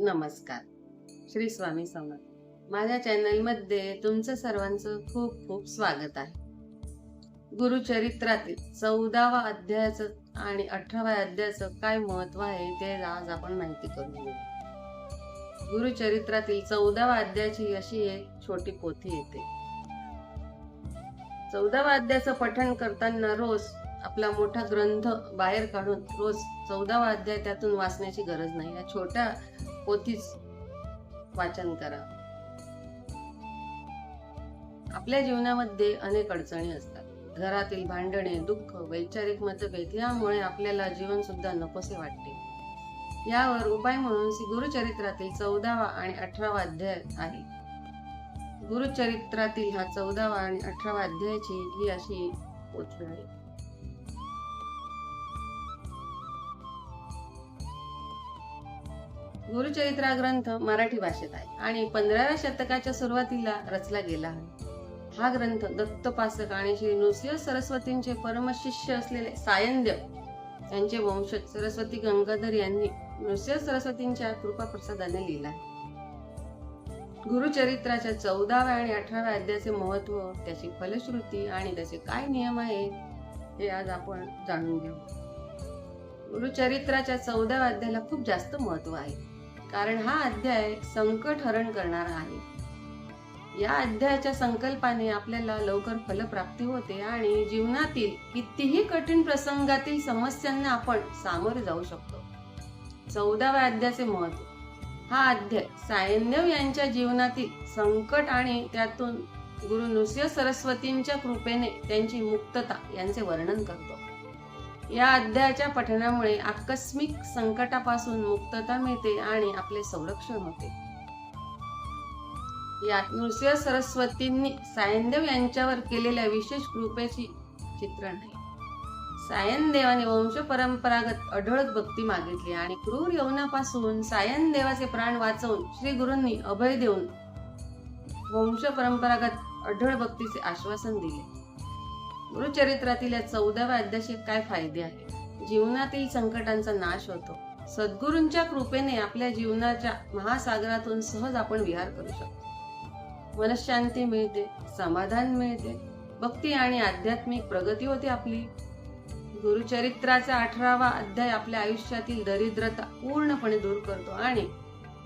नमस्कार. श्री स्वामी समर्थ. माझ्या चॅनलमध्ये तुमचं सर्वांचं खूप खूप स्वागत आहे. गुरुचरित्रातील चौदावा अध्यायाचं आणि अठराव्या अध्यायाचं काय महत्त्व आहे ते आज आपण माहिती करून घेऊ. गुरुचरित्रातील चौदावा अध्यायाची अशी एक छोटी पोथी येते. चौदावा अध्यायाचं पठण करताना रोज आपला मोठा ग्रंथ बाहेर काढून रोज चौदावा अध्याय त्यातून वाचण्याची गरज नाही. या छोट्या पोथीच वाचन करा. आपल्या जीवनामध्ये अनेक अडचणी असतात. घरातील भांडणे दुःख वैचारिक मतभेद यामुळे आपल्याला जीवन सुद्धा नकोसे वाटते. यावर उपाय म्हणून श्री गुरुचरित्रातील चौदावा आणि अठरावा अध्याय आहे. गुरुचरित्रातील हा चौदावा आणि अठरावा अध्यायाची ही अशी पोथी आहे. गुरुचरित्रा ग्रंथ मराठी भाषेत आहे आणि पंधराव्या शतकाच्या सुरुवातीला रचला गेला आहे. हा ग्रंथ दत्तपासक आणि श्री नृसिंह सरस्वतींचे परमशिष्य असलेले सायंद्य यांचे वंशज सरस्वती गंगाधर यांनी नृसिंह सरस्वतींच्या कृपा प्रसादाने लिहिला आहे. गुरुचरित्राच्या चौदाव्या आणि अठराव्या अध्यायाचे महत्त्व त्याची फलश्रुती आणि त्याचे काय नियम आहेत हे आज आपण जाणून घेऊ. गुरुचरित्राच्या चौदाव्या अध्यायाला खूप जास्त महत्त्व आहे. कारण हा अध्याय संकट हरण करणारा आहे. या अध्यायाच्या संकल्पाने आपल्याला लवकर फलप्राप्ती होते आणि जीवनातील कितीही कठीण प्रसंगातील समस्यांना आपण सामोरे जाऊ शकतो. चौदाव्या अध्यायाचे महत्त्व हा अध्याय सायनदेव यांच्या जीवनातील संकट आणि त्यातून गुरु नृसिंह सरस्वतींच्या कृपेने त्यांची मुक्तता यांचे वर्णन करतो. या अध्यायाच्या पठणामुळे आकस्मिक संकटापासून मुक्तता मिळते आणि आपले संरक्षण होते. यात नृसिंह सरस्वतींनी सायनदेव यांच्यावर केलेल्या विशेष कृपेची चित्रण आहे. सायनदेवाने वंश परंपरागत अढळक भक्ती मागितली आणि क्रूर यवनापासून सायनदेवाचे प्राण वाचवून श्री गुरूंनी अभय देऊन वंश परंपरागत अढळ भक्तीचे आश्वासन दिले. गुरुचरित्रातील या चौदाव्या अध्याशी काय फायदे आहेत? जीवनातील संकटांचा नाश होतो. सद्गुरूंच्या कृपेने आपल्या जीवनाच्या महासागरातून सहज आपण विहार करू शकतो. मनशांती मिळते समाधान मिळते भक्ती आणि आध्यात्मिक प्रगती होते आपली. गुरुचरित्राचा अठरावा अध्याय आपल्या आयुष्यातील दरिद्रता पूर्णपणे दूर करतो आणि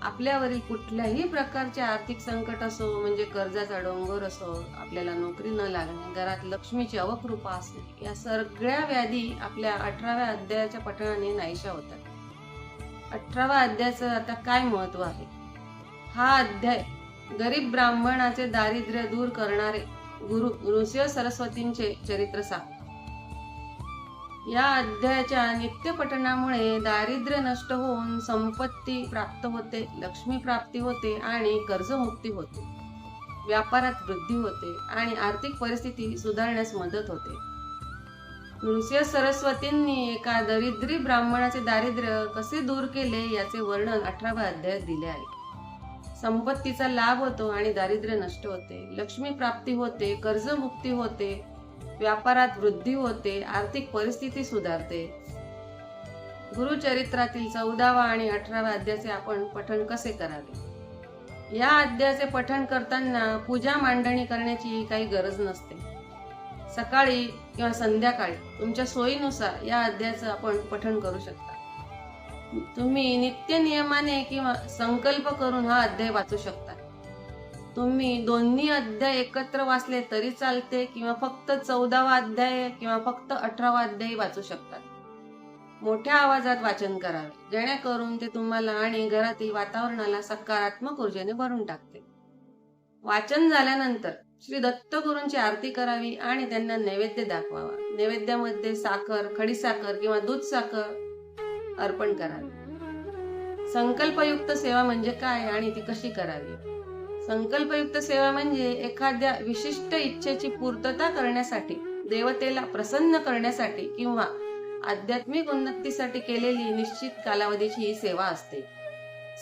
आपल्यावरील कुठल्याही प्रकारचे आर्थिक संकट असो म्हणजे कर्जाचा डोंगर असो आपल्याला नोकरी न लागणे घरात लक्ष्मीची अवकृपा असणे या सगळ्या व्याधी आपल्या अठराव्या अध्यायाच्या पठणाने नाहीशा होतात. अठराव्या अध्यायाचं आता काय महत्त्व आहे? हा अध्याय गरीब ब्राह्मणाचे दारिद्र्य दूर करणारे गुरु नृसिंह सरस्वतींचे चरित्र सांगतो. या अध्यायाच्या नित्यपठणामुळे दारिद्र्य नष्ट होऊन संपत्ती प्राप्त होते लक्ष्मी प्राप्ती होते आणि कर्जमुक्ती होते. व्यापारात वृद्धी होते आणि आर्थिक परिस्थिती सुधारण्यास मदत होते. नृसिंह सरस्वतींनी एका दरिद्री ब्राह्मणाचे दारिद्र्य कसे दूर केले याचे वर्णन अठराव्या अध्यायात दिले आहे. संपत्तीचा लाभ होतो आणि दारिद्र्य नष्ट होते. लक्ष्मी प्राप्ती होते कर्जमुक्ती होते व्यापारात वृद्धी होते आर्थिक परिस्थिती सुधारते. गुरुचरित्रातील चौदावा आणि अठराव्या अध्यायाचे आपण पठण कसे करावे? या अध्यायाचे पठण करताना पूजा मांडणी करण्याची काही गरज नसते. सकाळी किंवा संध्याकाळी तुमच्या सोयीनुसार या अध्यायाचं आपण पठण करू शकता. तुम्ही नित्य नियमाने किंवा संकल्प करून हा अध्याय वाचू शकता. तुम्ही दोन्ही अध्याय एकत्र वाचले तरी चालते किंवा फक्त चौदावा अध्याय किंवा फक्त अठरावा अध्यायी वाचू शकतात मोठ्या आवाजात वाचन करावे जेणेकरून ते तुम्हाला आणि घरातील वातावरणाला सकारात्मक ऊर्जेने भरून टाकते. वाचन झाल्यानंतर श्री दत्तगुरूंची आरती करावी आणि त्यांना नैवेद्य दाखवावा. नैवेद्यामध्ये साखर खडीसाखर किंवा दूध साखर अर्पण करावी. संकल्पयुक्त सेवा म्हणजे काय आणि ती कशी करावी? संकल्पयुक्त सेवा म्हणजे एखाद्या विशिष्ट इच्छेची पूर्तता करण्यासाठी देवतेला प्रसन्न करण्यासाठी किंवा आध्यात्मिक उन्नतीसाठी केलेली निश्चित कालावधीची ही सेवा असते.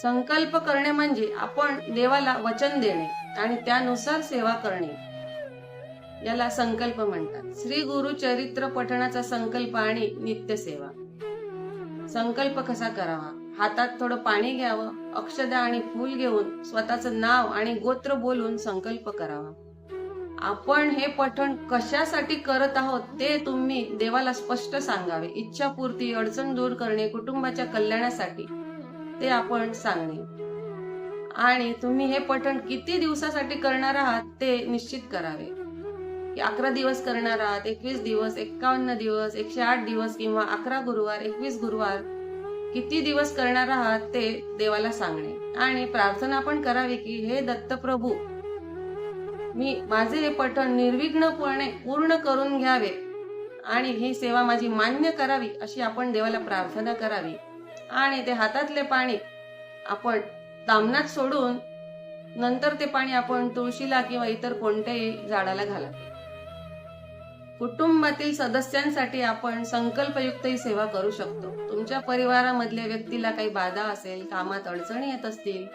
संकल्प करणे म्हणजे आपण देवाला वचन देणे आणि त्यानुसार सेवा करणे. याला संकल्प म्हणतात. श्री गुरु चरित्र पठणाचा संकल्प आणि नित्य सेवा. संकल्प कसा करावा? हातात थोडं पाणी घ्यावं अक्षदा आणि फूल घेऊन स्वतःचं नाव आणि गोत्र बोलून संकल्प करावा. आपण हे पठण कशासाठी करत आहोत ते तुम्ही देवाला स्पष्ट सांगावे. इच्छापूर्ती अडचण दूर करणे कुटुंबाच्या कल्याणासाठी ते आपण सांगणे. आणि तुम्ही हे पठण किती दिवसासाठी करणार आहात ते निश्चित करावे. की अकरा दिवस करणार आहात एकवीस दिवस एक्कावन्न दिवस एकशे आठ दिवस किंवा अकरा गुरुवार एकवीस गुरुवार किती दिवस करणार आहात ते देवाला सांगणे. आणि प्रार्थना पण करावी की हे दत्तप्रभू मी माझे हे पठण निर्विघ्नपणे पूर्ण करून घ्यावे आणि ही सेवा माझी मान्य करावी अशी आपण देवाला प्रार्थना करावी. आणि ते हातातले पाणी आपण तामनात सोडून नंतर ते पाणी आपण तुळशीला किंवा इतर कोणत्याही झाडाला घालावे. कुटुंबातील सदस्यांसाठी आपण संकल्पयुक्त ही सेवा करू शकतो. तुमच्या परिवारामधल्या व्यक्तीला काही बाधा असेल कामात अडचणी येत असतील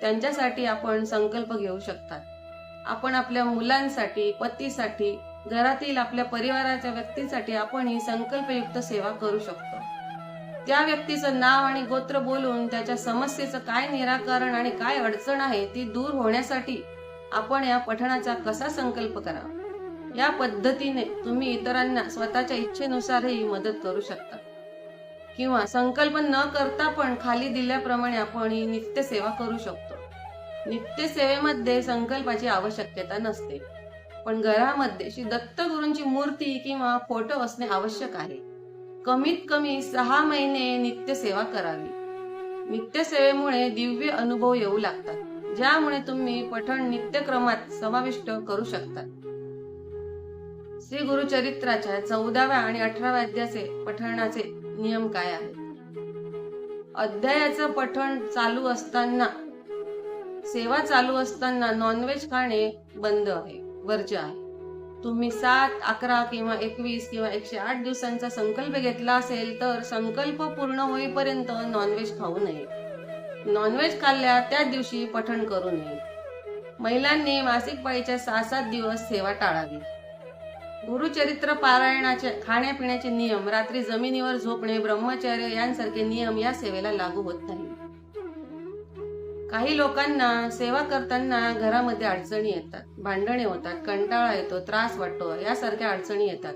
त्यांच्यासाठी आपण संकल्प घेऊ शकतात. आपण आपल्या मुलांसाठी पतीसाठी घरातील आपल्या परिवाराच्या व्यक्तींसाठी आपण ही संकल्पयुक्त सेवा करू शकतो. त्या व्यक्तीचं नाव आणि गोत्र बोलून त्याच्या समस्येचं काय निराकरण आणि काय अडचण आहे ती दूर होण्यासाठी आपण या पठणाचा कसा संकल्प करावा? या पद्धतीने तुम्ही इतरांना स्वतःच्या इच्छेनुसारही मदत करू शकता. किंवा संकल्प न करता पण खाली दिल्याप्रमाणे आपण ही नित्यसेवा करू शकतो. नित्यसेवेमध्ये संकल्पाची आवश्यकता नसते. पण घरामध्ये श्री दत्तगुरूंची मूर्ती किंवा फोटो असणे आवश्यक आहे. कमीत कमी सहा महिने नित्यसेवा करावी. नित्यसेवेमुळे दिव्य अनुभव येऊ लागतात. ज्यामुळे तुम्ही पठण नित्यक्रमात समाविष्ट करू शकता. श्री गुरुचरित्राच्या चौदाव्या आणि अठराव्या अध्यायाचे पठणाचे नियम काय आहेत? अध्यायाचं पठण चालू असताना सेवा चालू असताना नॉनव्हेज खाणे बंद आहे वर्ज्य आहे. तुम्ही सात अकरा किंवा एकवीस किंवा एकशे आठ दिवसांचा संकल्प घेतला असेल तर संकल्प पूर्ण होईपर्यंत नॉनव्हेज खाऊ नये. नॉनव्हेज खाल्ल्या त्या दिवशी पठण करू नये. महिलांनी मासिक पाळीच्या सहा सात दिवस सेवा टाळावी. गुरुचरित्र पारायणाचे खाण्यापिण्याचे नियम रात्री जमिनीवर झोपणे ब्रह्मचर्य यांसारखे नियम या सेवेला लागू होत नाही. काही लोकांना सेवा करताना घरामध्ये अडचणी येतात भांडणे होतात कंटाळा येतो त्रास वाटतो यासारख्या अडचणी येतात.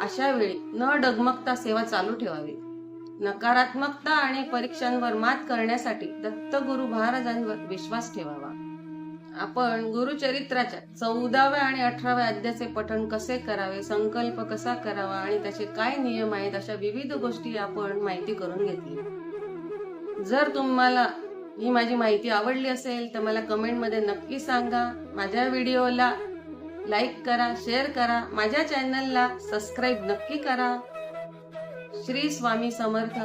अशा वेळी न डगमगता सेवा चालू ठेवावी. नकारात्मकता आणि परीक्षांवर मात करण्यासाठी दत्तगुरु महाराजांवर विश्वास ठेवावा. आपण गुरुचरित्राच्या चौदाव्या आणि अठराव्या अध्याचे पठण कसे करावे संकल्प कसा करावा आणि त्याचे काय नियम आहेत अशा विविध गोष्टी आपण माहिती करून घेतली. जर तुम्हाला ही माझी माहिती आवडली असेल तर मला कमेंटमध्ये नक्की सांगा. माझ्या व्हिडिओला लाईक करा शेअर करा. माझ्या चॅनलला सबस्क्राईब नक्की करा. श्री स्वामी समर्थ.